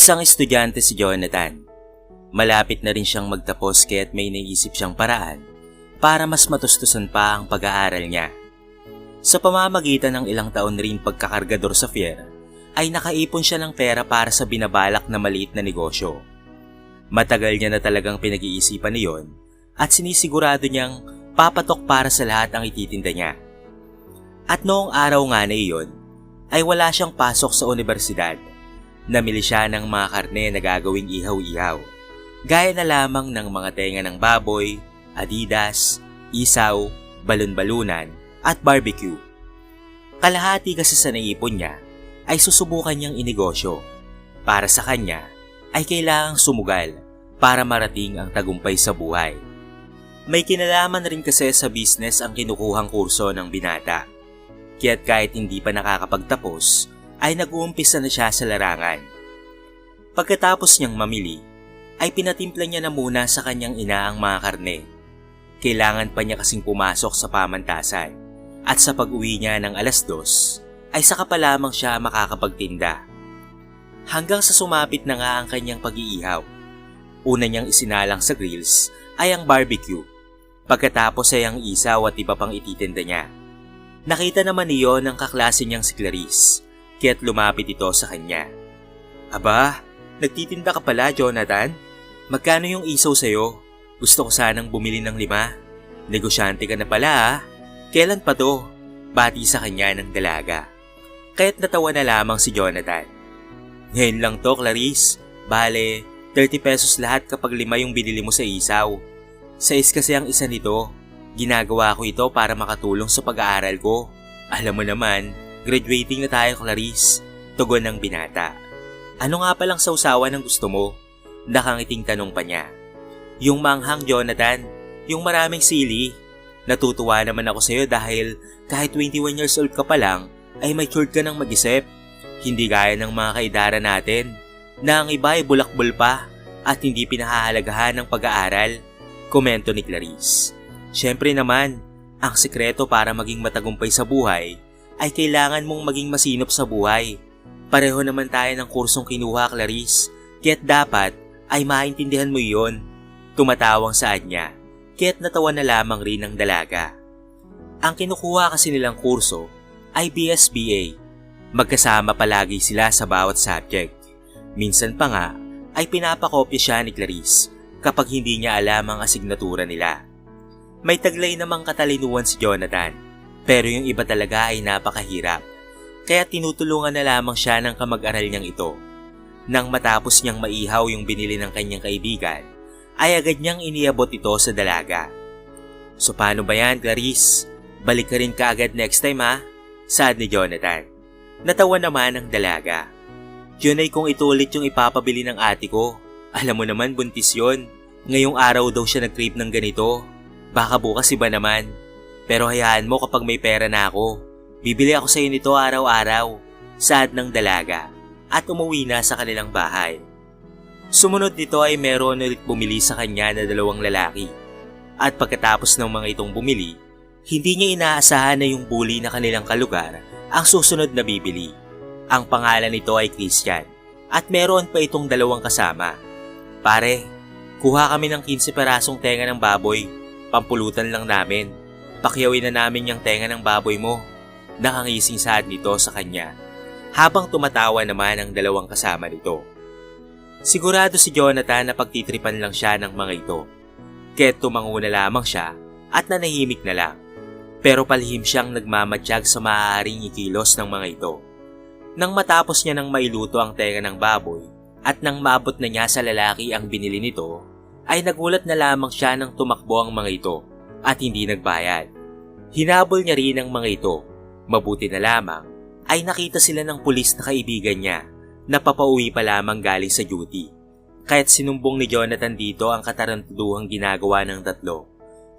Isang estudyante si Jonathan. Malapit na rin siyang magtapos kaya't may naisip siyang paraan para mas matustusan pa ang pag-aaral niya. Sa pamamagitan ng ilang taon rin pagkakargador sa fair, ay nakaipon siya ng pera para sa binabalak na maliit na negosyo. Matagal niya na talagang pinag-iisipan niyon at sinisigurado niyang papatok para sa lahat ang ititinda niya. At noong araw nga na iyon, ay wala siyang pasok sa universidad. Namili siya ng mga karne na gagawing ihaw-ihaw. Gaya na lamang ng mga tenga ng baboy, adidas, isaw, balon-balunan, at barbecue. Kalahati kasi sa naipon niya ay susubukan niyang inegosyo. Para sa kanya ay kailangang sumugal para marating ang tagumpay sa buhay. May kinalaman rin kasi sa business ang kinukuhang kurso ng binata. Kaya't kahit hindi pa nakakapagtapos, ay nag-uumpisa na siya sa larangan. Pagkatapos niyang mamili, ay pinatimpla niya na muna sa kanyang ina ang mga karne. Kailangan pa niya kasing pumasok sa pamantasan at sa pag-uwi niya ng alas dos, ay saka pa lamang siya makakapagtinda. Hanggang sa sumapit na nga ang kanyang pag-iihaw. Una niyang isinalang sa grills ay ang barbecue. Pagkatapos ay ang isaw at iba pang ititinda niya. Nakita naman niyo ng kaklase niyang si Clarice, kaya't lumapit ito sa kanya. Aba, nagtitinda ka pala, Jonathan? Magkano yung isaw sa'yo? Gusto ko sanang bumili ng lima. Negosyante ka na pala ah. Kailan pa to? Bati sa kanya ng dalaga. Kaya't natawa na lamang si Jonathan. Ngayon lang to, Clarice. Bale, 30 pesos lahat kapag lima yung binili mo sa isaw. Sais kasi ang isa nito. Ginagawa ko ito para makatulong sa pag-aaral ko. Alam mo naman, graduating na tayo, Clarice. Tugon ng binata. Ano nga palang sausawan ang gusto mo? Nakangiting tanong pa niya. Yung manghang, Jonathan. Yung maraming sili. Natutuwa naman ako sa'yo dahil kahit 21 years old ka pa lang, ay matured ka ng mag-isip. Hindi gaya ng mga kaidara natin, na ang iba ay bulakbol pa at hindi pinahahalagahan ng pag-aaral. Komento ni Clarice. Siyempre naman, ang sekreto para maging matagumpay sa buhay ay kailangan mong maging masinop sa buhay. Pareho naman tayo ng kursong kinuha, Clarice, kaya't dapat ay maintindihan mo iyon. Tumatawang saan niya, kaya't natawa na lamang rin ng dalaga. Ang kinukuha kasi nilang kurso ay BSBA. Magkasama palagi sila sa bawat subject. Minsan pa nga ay pinapakopya siya ni Clarice kapag hindi niya alam ang asignatura nila. May taglay namang katalinuhan si Jonathan, pero yung iba talaga ay napakahirap. Kaya tinutulungan na lamang siya ng kamag-aral niyang ito. Nang matapos niyang maihaw yung binili ng kanyang kaibigan, ay agad niyang iniabot ito sa dalaga. So paano ba yan, Clarice? Balik ka rin kaagad next time ha? Sad ni Jonathan. Natawa naman ang dalaga. Yun ay kung itulit yung ipapabili ng ate ko. Alam mo naman buntis yon. Ngayong araw daw siya nag-crave ng ganito. Baka bukas iba naman. Pero hayaan mo kapag may pera na ako. Bibili ako sa iyo nito araw-araw. Sad ng dalaga. At umuwi na sa kanilang bahay. Sumunod nito ay meron ulit bumili sa kanya na dalawang lalaki. At pagkatapos ng mga itong bumili, hindi niya inaasahan na yung bully na kanilang kalugar ang susunod na bibili. Ang pangalan nito ay Christian at meron pa itong dalawang kasama. Pare, kuha kami ng 15 perasong tenga ng baboy. Pampulutan lang namin. Pakyawin na namin yung tenga ng baboy mo. Nakangising sad nito sa kanya. Habang tumatawa naman ang dalawang kasama nito. Sigurado si Jonathan na pagtitripan lang siya ng mga ito. Kaya tumango na lamang siya at nanahimik na lang. Pero palihim siyang nagmamatsyag sa maaaring ikilos ng mga ito. Nang matapos niya nang mailuto ang tenga ng baboy at nang maabot na niya sa lalaki ang binili nito, ay nagulat na lamang siya nang tumakbo ang mga ito at hindi nagbayad. Hinabol niya rin ang mga ito. Mabuti na lamang ay nakita sila ng pulis na kaibigan niya na papauwi pa lamang galing sa duty. Kaya't sinumbong ni Jonathan dito ang katarantaduhang ginagawa ng tatlo.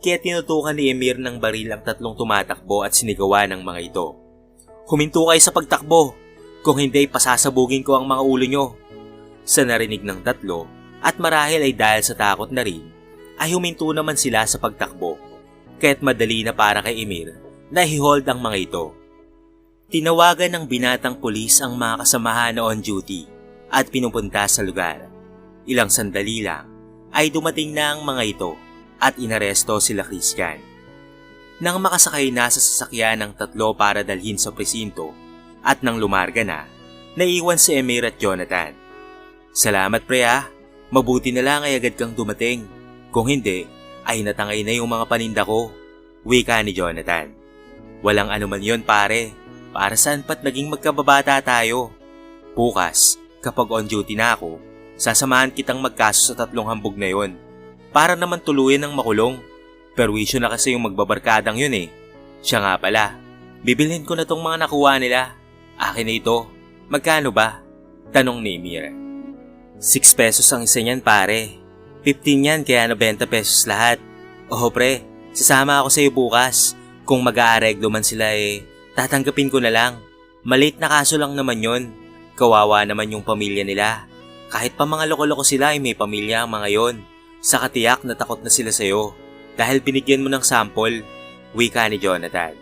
Kaya tinutukan ni Emir ng baril ang tatlong tumatakbo at sinigawa ng mga ito. Huminto kayo sa pagtakbo! Kung hindi, pasasabugin ko ang mga ulo nyo. Sa narinig ng tatlo, at marahil ay dahil sa takot na rin, ay huminto naman sila sa pagtakbo. Kaya't madali na para kay Emir na hihold ang mga ito. Tinawagan ng binatang pulis ang mga kasamahan na on duty at pinupunta sa lugar. Ilang sandali lang ay dumating na ang mga ito at inaresto sila Christian. Nang makasakay na sa sasakyan ng tatlo para dalhin sa presinto at nang lumarga na, naiwan si Emir at Jonathan. Salamat pre ah, mabuti na lang ay agad kang dumating. Kung hindi, ay natangay na yung mga paninda ko. Wika ni Jonathan. Walang anuman yon pare, para saan pat naging magkababata tayo. Bukas, kapag on duty na ako, sasamahan kitang magkaso sa tatlong hambog na yon. Para naman tuluyan ng makulong. Perwisyo na kasi yung magbabarkadang yun eh. Siya nga pala, bibilhin ko na tong mga nakuha nila. Akin na ito. Magkano ba? Tanong ni Emir. 6 pesos ang isa niyan pare. 15 yan kaya 90 pesos lahat. Oho pre, sasama ako sa iyo bukas. Kung mag-aareglo man sila eh, tatanggapin ko na lang. Malit na kaso lang naman yon. Kawawa naman yung pamilya nila. Kahit pa mga loko-loko sila ay may pamilya ang mga yon. Sa katiyak na takot na sila sa'yo dahil binigyan mo ng sample, wika ni Jonathan.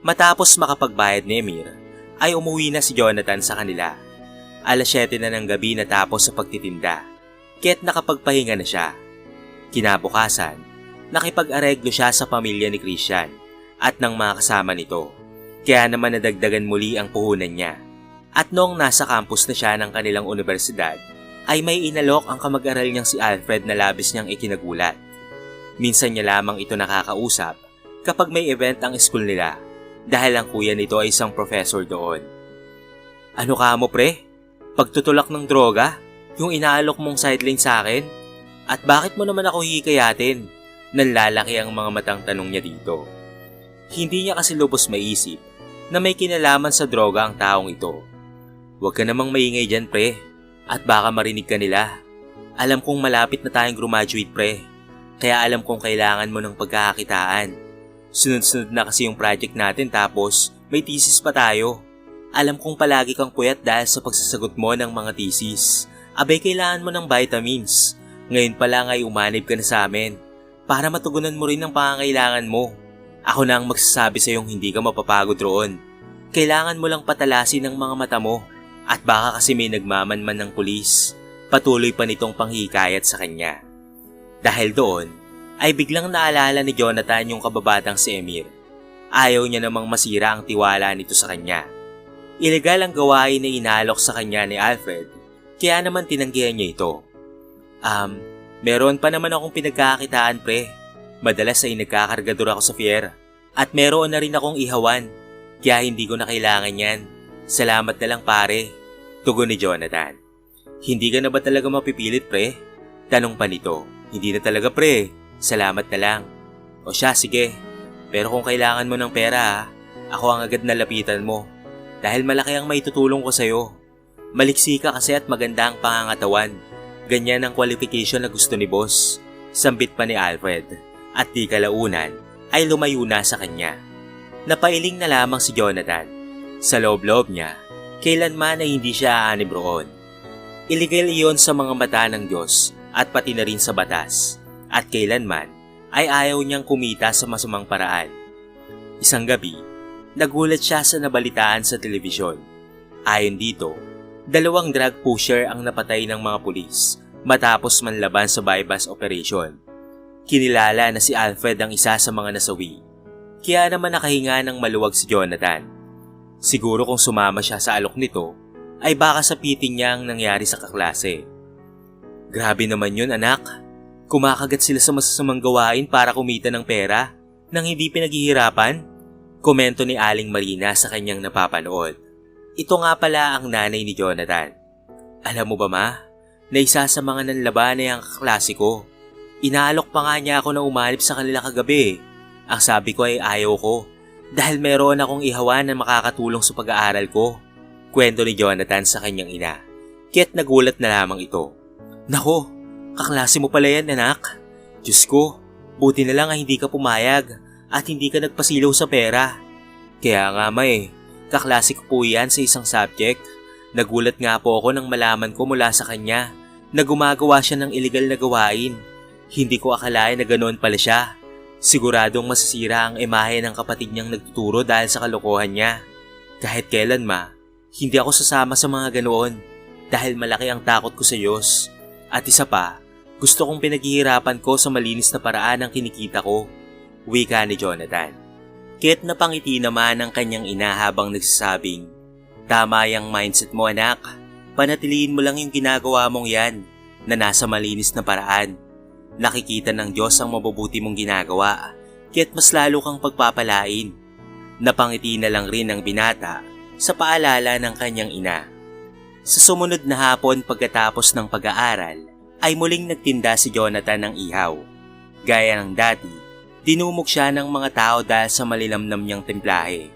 Matapos makapagbayad ni Emir, ay umuwi na si Jonathan sa kanila. Alas 7 na ng gabi natapos sa pagtitinda, kaya't nakapagpahinga na siya. Kinabukasan, nakipag-areglo siya sa pamilya ni Christian at ng mga kasama nito. Kaya naman nadagdagan muli ang puhunan niya. At noong nasa campus na siya ng kanilang universidad, ay may inalok ang kamag-aral niyang si Alfred na labis niyang ikinagulat. Minsan niya lamang ito nakakausap kapag may event ang school nila dahil ang kuya nito ay isang professor doon. Ano ka mo pre? Pagtutulak ng droga? Yung inaalok mong sideline sa akin? At bakit mo naman ako hikayatin? Nanlalaki ang mga matang tanong niya dito. Hindi niya kasi lubos maisip na may kinalaman sa droga ang taong ito. Huwag ka namang maingay dyan pre at baka marinig ka nila. Alam kong malapit na tayong graduate pre kaya alam kong kailangan mo ng pagkakakitaan. Sunod-sunod na kasi yung project natin tapos may thesis pa tayo. Alam kong palagi kang puyat dahil sa pagsasagot mo ng mga thesis. Abay kailangan mo ng vitamins. Ngayon pa lang ay umanib ka na sa amin para matugunan mo rin ang pangangailangan mo. Ako na ang magsasabi sa iyong hindi ka mapapagod roon. Kailangan mo lang patalasin ang mga mata mo at baka kasi may nagmamanman ng pulis. Patuloy pa nitong panghikayat sa kanya. Dahil doon, ay biglang naalala ni Jonathan yung kababatang si Emir. Ayaw niya namang masira ang tiwala nito sa kanya. Ilegal ang gawain na inalok sa kanya ni Alfred, kaya naman tinanggihan niya ito. Um, meron pa naman akong pinagkakakitaan pre. Madalas ay nagkakargador ako sa fier. At meron na rin akong ihawan, kaya hindi ko na kailangan yan. Salamat na lang pare. Tugon ni Jonathan. Hindi ka na ba talaga mapipilit pre? Tanong pa nito. Hindi na talaga pre. Salamat na lang. O siya, sige. Pero kung kailangan mo ng pera ha, ako ang agad na lapitan mo. Dahil malaki ang maitutulong ko sa'yo. Maliksi ka kasi at maganda ang pangangatawan. Ganyan ang qualification na gusto ni boss. Sambit pa ni Alfred. At di kalaunan ay lumayo na sa kanya. Napailing na lamang si Jonathan. Sa loob-loob niya, kailanman ay hindi siya aanib roon. Illegal iyon sa mga mata ng Diyos at pati na rin sa batas. At kailanman ay ayaw niyang kumita sa masamang paraan. Isang gabi, nagulat siya sa nabalitaan sa telebisyon. Ayon dito, dalawang drug pusher ang napatay ng mga pulis matapos manlaban sa bypass operation. Kinilala na si Alfred ang isa sa mga nasawi. Kaya naman nakahinga ng maluwag si Jonathan. Siguro kung sumama siya sa alok nito, ay baka sapitin niya ang nangyari sa kaklase. Grabe naman yun anak. Kumakagat sila sa masasamang gawain para kumita ng pera nang hindi pinaghihirapan? Komento ni Aling Marina sa kanyang napapanood. Ito nga pala ang nanay ni Jonathan. Alam mo ba ma, na isa sa mga nanlaban ay ang kaklase ko. Inaalok pa nga niya ako na umalip sa kanila kagabi. Ang sabi ko ay ayaw ko dahil meron akong ihawan na makakatulong sa pag-aaral ko. Kwento ni Jonathan sa kanyang ina. Kaya't nagulat na lamang ito. Nako, kaklase mo pala yan anak. Diyos ko, buti na lang ay hindi ka pumayag at hindi ka nagpasilaw sa pera. Kaya nga ma eh, kaklase ko po yan sa isang subject. Nagulat nga po ako nang malaman ko mula sa kanya na gumagawa siya ng illegal na gawain. Hindi ko akalain na ganoon pala siya. Siguradong masisira ang imahe ng kapatid niyang nagtuturo dahil sa kalokohan niya. Kahit kailan ma, hindi ako sasama sa mga ganoon. dahil malaki ang takot ko sa Diyos. At isa pa, gusto kong pinaghihirapan ko sa malinis na paraan ang kinikita ko. Wika ni Jonathan. Kit napangiti naman ang kanyang ina habang nagsasabing, Tama yung mindset mo anak. Panatiliin mo lang yung ginagawa mong yan na nasa malinis na paraan. Nakikita ng Diyos ang mabubuti mong ginagawa, kaya't mas lalo kang pagpapalain. Napangiti na lang rin ang binata sa paalala ng kanyang ina. Sa sumunod na hapon pagkatapos ng pag-aaral, ay muling nagtinda si Jonathan ng ihaw. Gaya ng dati, dinumog siya ng mga tao dahil sa malilamnam niyang timplahe,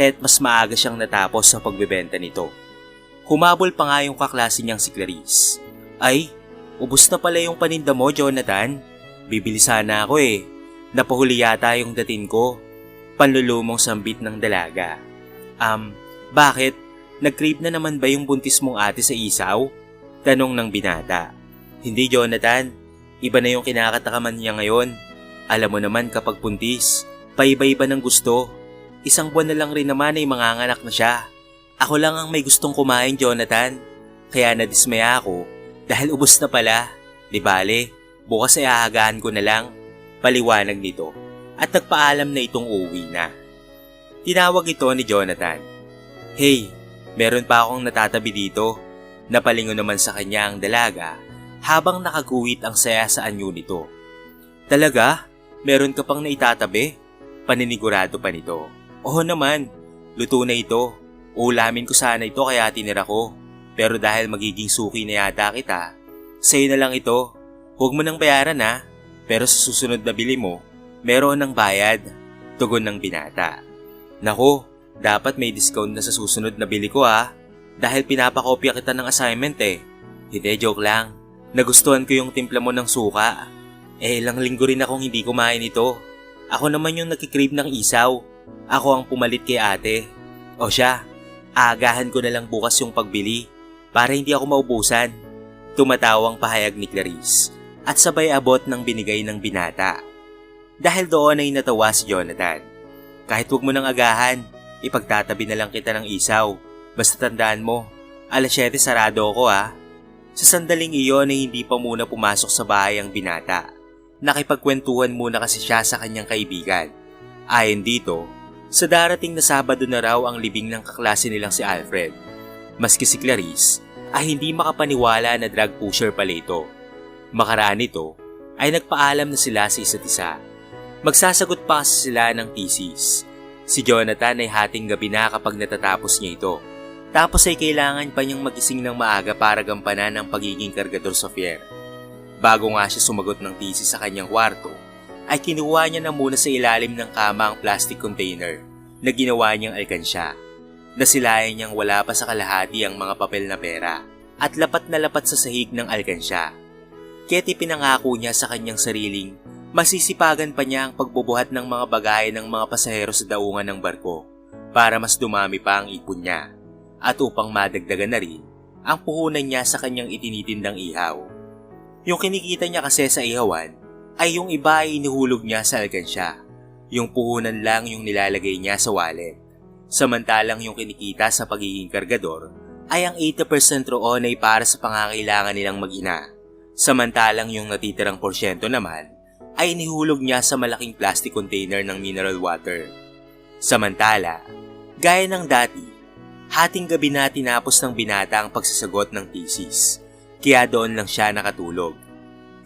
kaya't mas maaga siyang natapos sa pagbebenta nito. Humabol pa nga yung kaklase niyang si Clarice. Ay, ubus na pala yung paninda mo, Jonathan. Bibili sana ako eh. Napahuli yata yung datin ko. Panlulumong sambit ng dalaga. Um, bakit? Nag-crave na naman ba yung buntis mong ate sa isaw? Tanong ng binata. Hindi, Jonathan. Iba na yung kinakatakaman niya ngayon. Alam mo naman kapag buntis, paiba-iba ng gusto. Isang buwan na lang rin naman ay manganganak na siya. Ako lang ang may gustong kumain, Jonathan. Kaya nadismaya ako dahil ubos na pala. Di bale, bukas ay aagahan ko na lang. Paliwanag nito. At nagpaalam na itong uuwi na. Tinawag ito ni Jonathan. Hey, meron pa akong natatabi dito. Napalingon naman sa kanya ang dalaga habang nakaguwit ang saya sa anyo nito. Talaga? Meron ka pang naitatabi? Paninigurado pa nito. Oo naman, luto na ito. Ulamin ko sana ito kaya tinira ko. Pero dahil magiging suki na yata kita, sa'yo na lang ito. Huwag mo nang bayaran ha. Pero sa susunod na bili mo, meron ng bayad. Tugon ng binata. Nako, dapat may discount na sa susunod na bili ko ha. Dahil pinapakopya kita ng assignment eh. Hindi, joke lang. Nagustuhan ko yung timpla mo ng suka. Eh, ilang linggo rin akong hindi kumain ito. Ako naman yung nagkikrave ng isaw. Ako ang pumalit kay ate. O siya, aagahan ko na lang bukas yung pagbili para hindi ako maubusan. Tumatawang pahayag ni Clarice at sabay abot ng binigay ng binata. Dahil doon ay natawa si Jonathan. Kahit wag mo nang agahan, ipagtatabi na lang kita ng isaw. Basta tandaan mo, alas 7 sarado ako ha. Sa sandaling iyon ay hindi pa muna pumasok sa bahay ang binata. Nakipagkwentuhan muna kasi siya sa kanyang kaibigan. Ayon dito, sa darating na Sabado na raw ang libing ng kaklase nilang si Alfred. Maski si Clarice ay hindi makapaniwala na drug pusher pala ito. Makaraan nito ay nagpaalam na sila sa isa't isa. Magsasagot pa kasi sila ng thesis. Si Jonathan ay hating gabi na kapag natatapos niya ito. Tapos ay kailangan pa niyang magising ng maaga para gampanan ang pagiging kargador sa fair. Bago nga siya sumagot ng thesis sa kanyang kwarto, ay kinuha niya na muna sa ilalim ng kama ang plastic container na ginawa niyang alkansya. Nasilayan niyang wala pa sa kalahati ang mga papel na pera at lapat na lapat sa sahig ng alkansya. Kaya't pinangako niya sa kanyang sariling masisipagan pa niya ang pagbubuhat ng mga bagay ng mga pasahero sa daungan ng barko para mas dumami pa ang ipon niya at upang madagdagan na rin ang puhunan niya sa kanyang itinitindang ihaw. Yung kinikita niya kasi sa ihawan ay yung iba ay inihulog niya sa alkansya. Yung puhunan lang yung nilalagay niya sa wallet. Samantalang yung kinikita sa pagiging kargador ay ang 80% roon ay para sa pangangailangan nilang mag-ina. Samantalang yung natitirang porsyento naman ay inihulog niya sa malaking plastic container ng mineral water. Samantala, gaya ng dati, hating gabi na tinapos ng binata ang pagsasagot ng thesis, kaya doon lang siya nakatulog.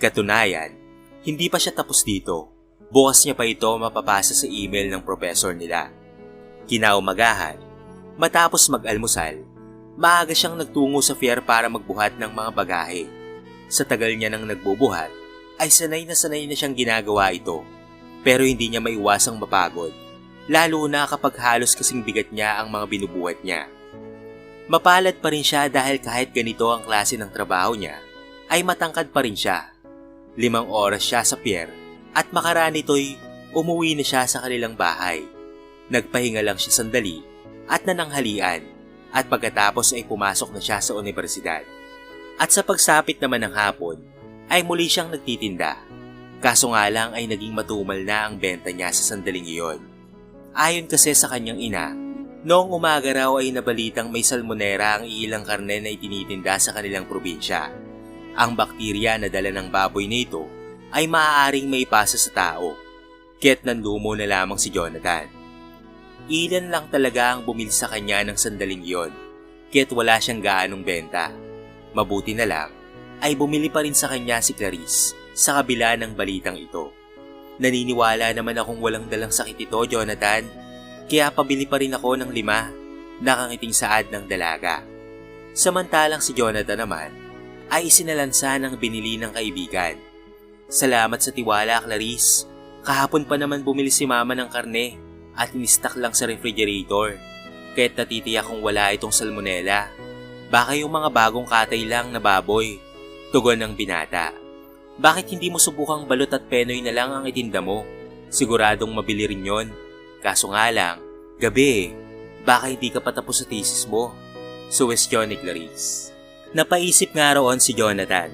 Katunayan, hindi pa siya tapos dito. Bukas niya pa ito mapapasa sa email ng professor nila. Kinaumagahan, matapos mag-almusal, maaga siyang nagtungo sa fair para magbuhat ng mga bagahe. Sa tagal niya nang nagbubuhat, ay sanay na sanay na siyang ginagawa ito. Pero hindi niya maiwasang mapagod, lalo na kapag halos kasing bigat niya ang mga binubuhat niya. Mapalad pa rin siya dahil kahit ganito ang klase ng trabaho niya, ay matangkad pa rin siya. Limang oras siya sa pier at makaraan ito'y umuwi na siya sa kanilang bahay. Nagpahinga lang siya sandali at nananghalian at pagkatapos ay pumasok na siya sa universidad. At sa pagsapit naman ng hapon, ay muli siyang nagtitinda. Kaso nga lang ay naging matumal na ang benta niya sa sandaling iyon. Ayon kasi sa kanyang ina, Noong umaga raw ay nabalitang may salmonera ang ilang karne na itinitinda sa kanilang probinsya. Ang bakterya na dala ng baboy nito ay maaaring maipasa sa tao. Kaya't nanlumo na lamang si Jonathan. Ilan lang talaga ang bumili sa kanya ng sandaling yon, kaya't wala siyang gaanong benta. Mabuti na lang ay bumili pa rin sa kanya si Clarice sa kabila ng balitang ito. Naniniwala naman akong walang dalang sakit ito, Jonathan, kaya pabili pa rin ako ng lima, nakangiting saad ng dalaga. Samantalang si Jonathan naman ay isinalansa ng binili ng kaibigan. Salamat sa tiwala, Clarice. Kahapon pa naman bumili si mama ng karne at inistak lang sa refrigerator. Kaya't natitiyak kung wala itong salmonella. Baka yung mga bagong katay lang na baboy. Tugon ng binata. Bakit hindi mo subukang balot at penoy na lang ang itinda mo? Siguradong mabili rin yon. Kaso nga lang, gabi eh. Baka hindi ka patapos sa thesis mo. Suwestyon ni Clarice. Napaisip nga roon si Jonathan.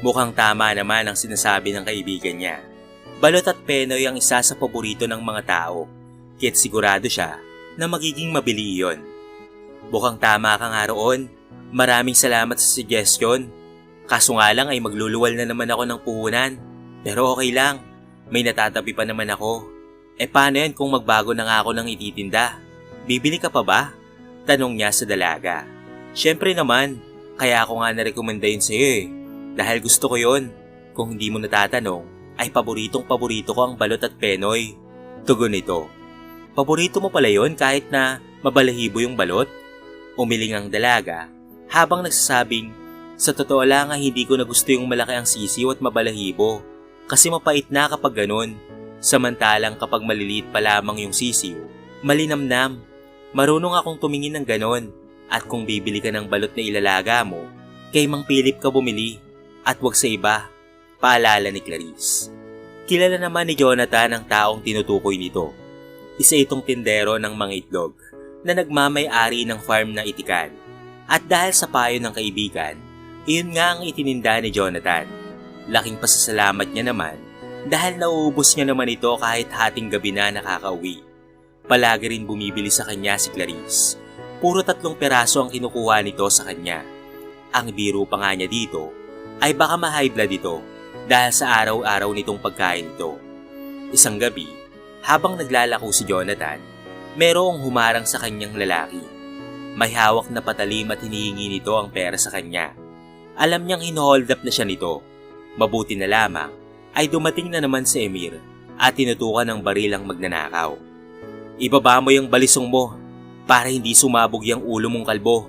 Mukhang tama naman ang sinasabi ng kaibigan niya. Balot at penoy ang isa sa paborito ng mga tao. Kaya't sigurado siya na magiging mabili iyon. Mukhang tama ka nga roon. Maraming salamat sa suggestion. Kaso nga lang ay magluluwal na naman ako ng puhunan. Pero okay lang, may natatabi pa naman ako. E paano yan kung magbago na nga ako ng ititinda? Bibili ka pa ba? Tanong niya sa dalaga. Siyempre naman, kaya ako nga narekomenda yun sa'yo eh. Dahil gusto ko yun. Kung hindi mo natatanong, ay paboritong paborito ko ang balot at penoy. Tugon nito. Paborito mo pala yun kahit na mabalahibo yung balot? Umiling ang dalaga habang nagsasabing sa totoo lang ay hindi ko na gusto yung malaki ang sisiw at mabalahibo kasi mapait na kapag ganun. Samantalang kapag maliliit pa lamang yung sisiw, malinamnam. Marunong akong tumingin ng ganon at kung bibili ka ng balot na ilalaga mo, kay Mang Philip ka bumili at wag sa iba. Paalala ni Clarice. Kilala naman ni Jonathan ang taong tinutukoy nito. Isa itong tindero ng mga itlog na nagmamay-ari ng farm na itikan. At dahil sa payo ng kaibigan, iyon nga ang itininda ni Jonathan. Laking pasasalamat niya naman dahil nauubos niya naman ito kahit hating gabi na nakakauwi. Palagi rin bumibili sa kanya si Clarice. Puro tatlong peraso ang kinukuha nito sa kanya. Ang biro pa nga niya dito ay baka ma-high blood ito dahil sa araw-araw nitong pagkain ito. Isang gabi, habang naglalako si Jonathan, merong humarang sa kanyang lalaki. May hawak na patalim at hinihingi nito ang pera sa kanya. Alam niyang hinohold up na siya nito. Mabuti na lamang ay dumating na naman si Emir at tinutukan ng baril ang magnanakaw. Ibaba mo yung balisong mo para hindi sumabog yung ulo mong kalbo,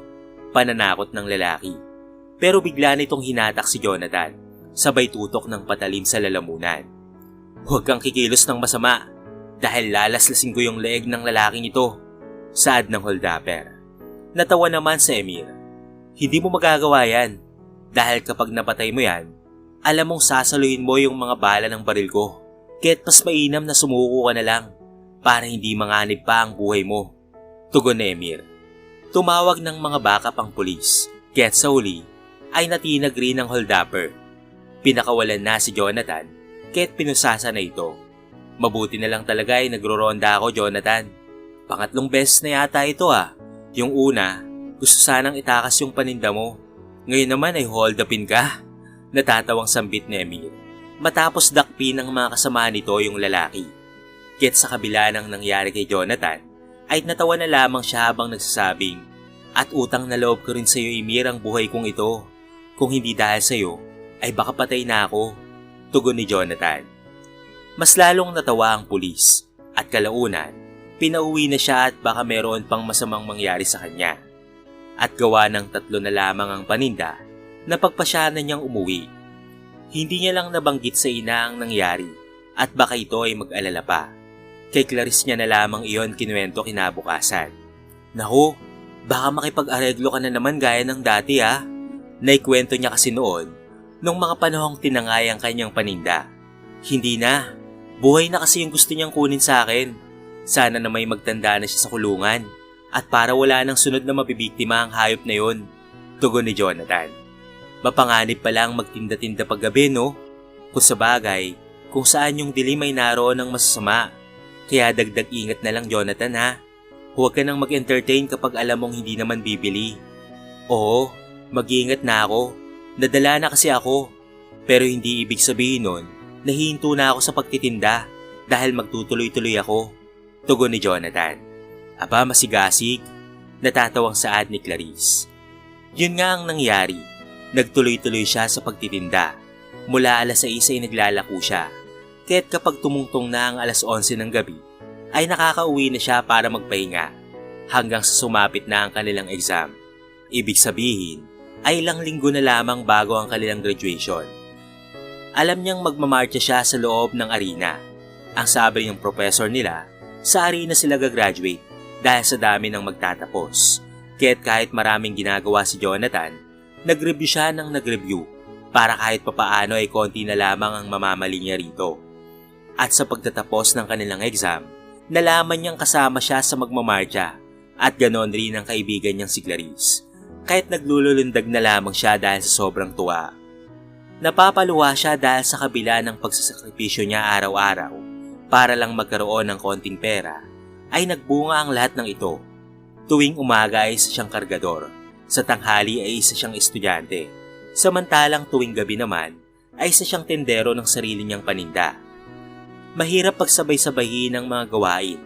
pananakot ng lalaki. Pero bigla nitong hinatak si Jonathan, sabay tutok ng patalim sa lalamunan. Huwag kang kikilos ng masama dahil lalaslasin ko yung leeg ng lalaking ito, saad ng holdapper. Natawa naman si Emir. Hindi mo magagawa yan dahil kapag napatay mo yan, alam mong sasaluhin mo yung mga bala ng baril ko. Kaya't mas mainam na sumuko ka na lang para hindi manganib pa ang buhay mo. Tugon ni Emir. Tumawag ng mga backup ang pulis. Kaya't sa huli ay natinag rin ang holdupper. Pinakawalan na si Jonathan kaya't pinusasa na ito. Mabuti na lang talaga ay nagroronda ako, Jonathan. Pangatlong beses na yata ito ah. Yung una, gusto sanang itakas yung paninda mo ngayon naman ay hold upin ka. Natatawang sambit ni Emil. Matapos dakpin ng mga kasama nito yung lalaki. Kit sa kabila ng nangyari kay Jonathan, ay natawa na lamang siya habang nagsasabing, At utang na loob ko rin sa iyo Emir ang buhay kong ito. Kung hindi dahil sa iyo, ay baka patay na ako. Tugon ni Jonathan. Mas lalong natawa ang pulis at kalaunan, pinauwi na siya at baka meron pang masamang mangyari sa kanya at gawa ng tatlo na lamang ang paninda na pagpasyanan niyang umuwi. Hindi niya lang nabanggit sa ina ang nangyari at baka ito ay mag-alala pa. Kay Clarice niya na lamang iyon kinuwento kinabukasan. Naku, baka makipag-areglo ka na naman gaya ng dati ha. Naikwento niya kasi noon nung mga panahong tinangay ang kanyang paninda. Hindi na. Buhay na kasi yung gusto niyang kunin sa akin. Sana na may magtanda na siya sa kulungan at para wala nang sunod na mabibiktima ang hayop na yon. Tugon ni Jonathan. Mapanganib pa lang magtinda-tinda paggabi no? Kung sa bagay, kung saan yung dilim ay naroon ng masasama. Kaya dagdag ingat na lang Jonathan ha. Huwag ka nang mag-entertain kapag alam mong hindi naman bibili. Oo, mag-iingat na ako. Nadala na kasi ako. Pero hindi ibig sabihin nun, nahihinto na ako sa pagtitinda dahil magtutuloy-tuloy ako. Tugon ni Jonathan. Aba, masigasig. Natatawang saad ni Clarice. Yun nga ang nangyari. Nagtuloy-tuloy siya sa pagtitinda. Mula alas 6 ay naglalako siya. Kaya't kapag tumungtong na ang alas 11 ng gabi, ay nakakauwi na siya para magpahinga hanggang sa sumapit na ang kanilang exam. Ibig sabihin, ay ilang linggo na lamang bago ang kanilang graduation. Alam niyang magmamarcha siya sa loob ng arena. Ang sabi ng professor nila, sa arena sila gagraduate dahil sa dami ng magtatapos. Kaya't kahit maraming ginagawa si Jonathan, nag-review siya ng nag-review para kahit papaano ay konti na lamang ang mamamali niya rito. At sa pagtatapos ng kanilang exam, nalaman niyang kasama siya sa magmamarcha at ganon rin ang kaibigan niyang si Clarice. Kahit naglululundag na lamang siya dahil sa sobrang tuwa. Napapaluwa siya dahil sa kabila ng pagsasakripisyo niya araw-araw para lang magkaroon ng konting pera, ay nagbunga ang lahat ng ito. Tuwing umaga ay siyang kargador, sa tanghali ay isa siyang estudyante, samantalang tuwing gabi naman ay isa siyang tendero ng sarili niyang paninda. Mahirap pagsabay-sabayin ang mga gawain,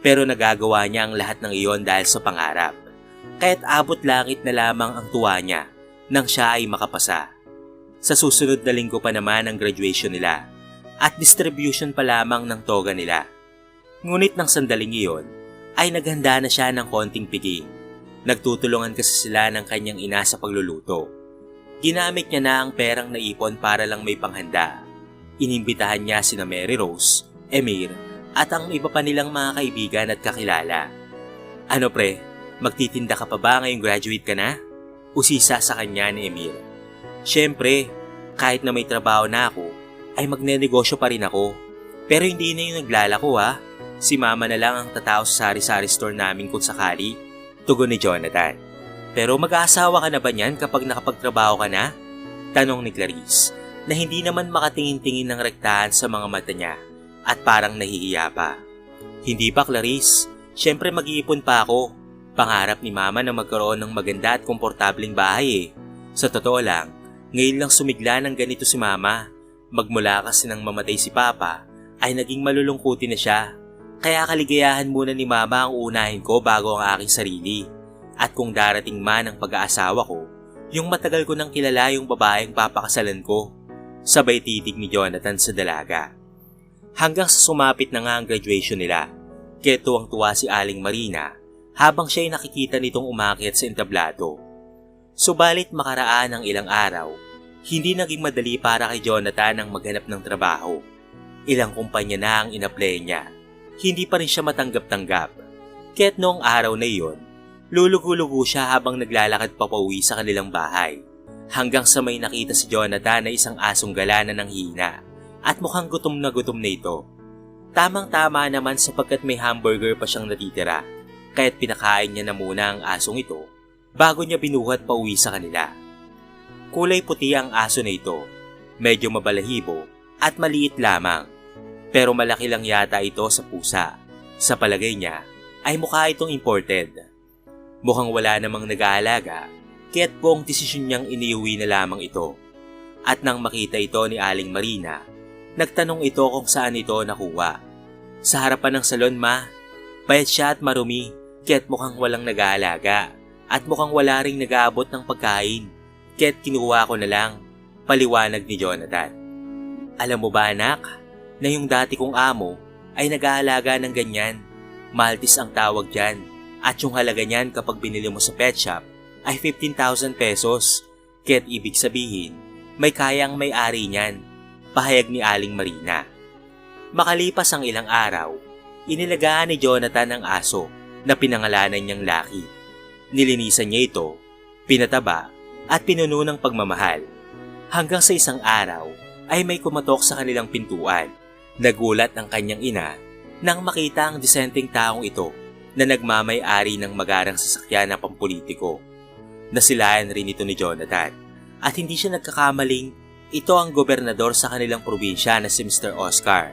pero nagagawa niya ang lahat ng iyon dahil sa pangarap. Kaya't abot langit na lamang ang tuwa niya nang siya ay makapasa. Sa susunod na linggo pa naman ang graduation nila at distribution pa lamang ng toga nila. Ngunit ng sandaling iyon ay naghanda na siya ng konting pigi. Nagtutulungan kasi sila ng kanyang ina sa pagluluto. Ginamit niya na ang perang naipon para lang may panghanda. Inimbitahan niya sina Mary Rose, Emir, at ang iba pa nilang mga kaibigan at kakilala. Ano pre, magtitinda ka pa ba ngayong graduate ka na? Usisa sa kanya ni Emir. Siyempre, kahit na may trabaho na ako, ay magnenegosyo pa rin ako. Pero hindi na yung naglalako ha. Si mama na lang ang tatao sa sari-sari store namin kung sakali. Tugon ni Jonathan. Pero mag-aasawa ka na ba niyan kapag nakapagtrabaho ka na? Tanong ni Clarice na hindi naman makatingin-tingin ng rektahan sa mga mata niya at parang nahihiya pa. Hindi pa Clarice, syempre mag-iipon pa ako. Pangarap ni mama na magkaroon ng maganda at komportabling bahay eh. Sa totoo lang, ngayon lang sumigla ng ganito si mama. Magmula kasi nang mamatay si papa, ay naging malulungkutin na siya. Kaya kaligayahan muna ni mama ang unahin ko bago ang aking sarili. At kung darating man ang pag-aasawa ko, yung matagal ko nang kilala yung babaeng papakasalan ko. Sabay titig ni Jonathan sa dalaga. Hanggang sa sumapit na nga ang graduation nila, kaya tuwang-tuwa si Aling Marina habang siya ay nakikita nitong umakyat sa entablado. Subalit makaraan ng ilang araw, hindi naging madali para kay Jonathan ang maghanap ng trabaho. Ilang kumpanya na ang inaplay niya. Hindi pa rin siya matanggap-tanggap. Kaya't noong araw na iyon, lulugo-lugo siya habang naglalakad pa pauwi sa kanilang bahay. Hanggang sa may nakita si Jonathan na isang asong galana ng hina at mukhang gutom na gutom na ito. Tamang-tama naman sapagkat may hamburger pa siyang natitira, kaya't pinakain niya na muna ang asong ito bago niya binuhat pa uwi sa kanila. Kulay puti ang aso na ito, medyo mabalahibo at maliit lamang. Pero malaki lang yata ito sa pusa. Sa palagay niya, ay mukha itong imported. Mukhang wala namang nag-aalaga, kaya't buong desisyon niyang iniuwi na lamang ito. At nang makita ito ni Aling Marina, nagtanong ito kung saan ito nakuha. Sa harapan ng salon ma, payat siya at marumi, kaya't mukhang walang nag-aalaga at mukhang wala ring nag-aabot ng pagkain. Kaya't kinuha ko na lang, paliwanag ni Jonathan. Alam mo ba anak, na yung dati kong amo ay nag-aalaga ng ganyan. Maltis ang tawag dyan. At yung halaga niyan kapag binili mo sa pet shop ay 15,000 pesos. Kaya't ibig sabihin, may kayang may-ari niyan. Pahayag ni Aling Marina. Makalipas ang ilang araw, inilagaan ni Jonathan ang aso na pinangalanan niyang Lucky. Nilinisan niya ito, pinataba at pinuno ng pagmamahal. Hanggang sa isang araw ay may kumatok sa kanilang pintuan. Nagulat ang kanyang ina nang makita ang disenteng taong ito na nagmamay-ari ng magarang sasakyan na pampolitiko. Nasilayan rin ito ni Jonathan at hindi siya nagkakamaling ito ang gobernador sa kanilang probinsya na si Mr. Oscar.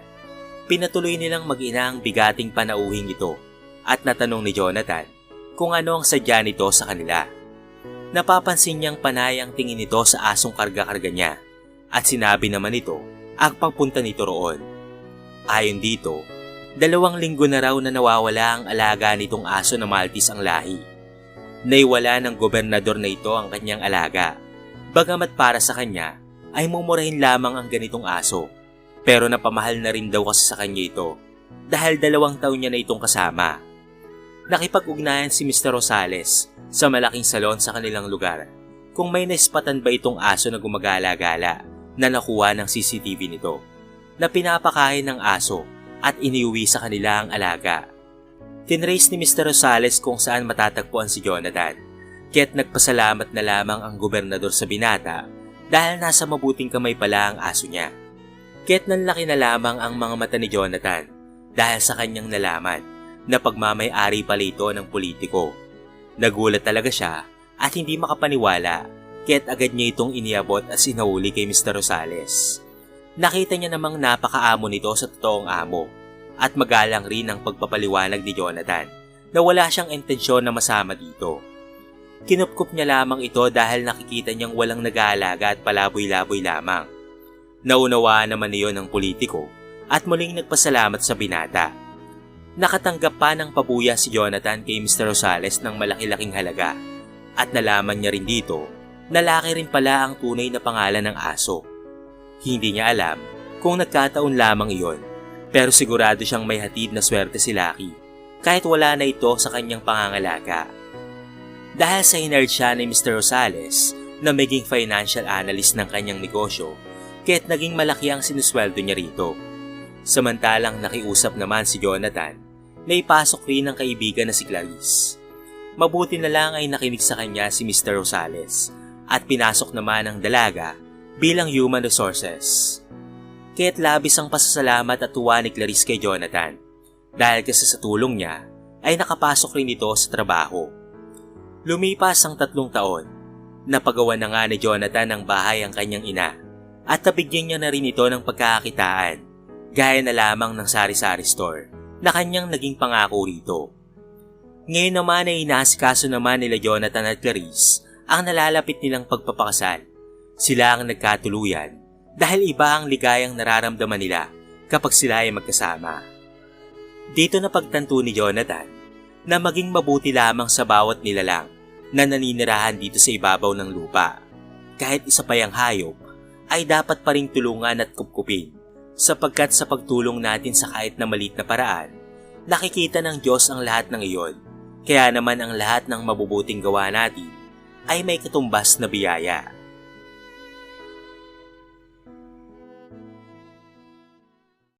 Pinatuloy nilang mag-ina ang bigating panauhing ito at natanong ni Jonathan kung ano ang sadya nito sa kanila. Napapansin niyang panay ang tingin nito sa asong karga-karga niya at sinabi naman ito ang pagpunta nito roon. Ayon dito, dalawang linggo na raw na nawawala ang alaga nitong aso na Maltese ang lahi. Naiwala ng gobernador na ito ang kanyang alaga. Bagamat para sa kanya ay mumurahin lamang ang ganitong aso. Pero napamahal na rin daw kasi sa kanya ito dahil dalawang taon niya na itong kasama. Nakipag-ugnayan si Mr. Rosales sa malaking salon sa kanilang lugar kung may naispatan ba itong aso na gumagala-gala na nakuha ng CCTV nito na pinapakain ng aso at iniuwi sa kanila ang alaga. Tinrace ni Mr. Rosales kung saan matatagpuan si Jonathan kaya't nagpasalamat na lamang ang gobernador sa binata dahil nasa mabuting kamay pala ang aso niya. Kaya't nanlaki na lamang ang mga mata ni Jonathan dahil sa kanyang nalaman na pagmamay-ari pala ito ng politiko. Nagulat talaga siya at hindi makapaniwala kaya't agad niya itong iniabot at sinahuli kay Mr. Rosales. Nakita niya namang napakaamo nito sa totoong amo at magalang rin ang pagpapaliwanag ni Jonathan na wala siyang intensyon na masama dito. Kinupkup niya lamang ito dahil nakikita niyang walang nag-aalaga at palaboy-laboy lamang. Naunawaan naman niyon ng politiko at muling nagpasalamat sa binata. Nakatanggap pa ng pabuya si Jonathan kay Mr. Rosales ng malaki-laking halaga at nalaman niya rin dito na laki rin pala ang tunay na pangalan ng aso. Hindi niya alam kung nagkataon lamang iyon pero sigurado siyang may hatid na swerte si Lucky kahit wala na ito sa kanyang pangangalaga. Dahil sa hinard siya ni Mr. Rosales na maging financial analyst ng kanyang negosyo, kaya't naging malaki ang sinusweldo niya rito. Samantalang nakiusap naman si Jonathan na ipasok rin ng kaibigan na si Clarice. Mabuti na lang ay nakinig sa kanya si Mr. Rosales at pinasok naman ang dalaga bilang human resources. Kaya't labis ang pasasalamat at tuwa ni Clarice kay Jonathan dahil kasi sa tulong niya ay nakapasok rin ito sa trabaho. Lumipas ang tatlong taon, napagawa na nga ni Jonathan ng bahay ang kanyang ina at nabigyan niya na rin ito ng pagkakakitaan gaya na lamang ng sari-sari store na kanyang naging pangako rito. Ngayon naman ay inaasikaso naman nila Jonathan at Clarice ang nalalapit nilang pagpapakasal. Sila ang nagkatuluyan dahil iba ang ligayang nararamdaman nila kapag sila ay magkasama. Dito na pagtanto ni Jonathan na maging mabuti lamang sa bawat nilalang na naninirahan dito sa ibabaw ng lupa. Kahit isa pa yung hayop, ay dapat pa rin tulungan at kupkupin sapagkat sa pagtulong natin sa kahit na malit na paraan, nakikita ng Diyos ang lahat ng iyon. Kaya naman ang lahat ng mabubuting gawa natin ay may katumbas na biyaya.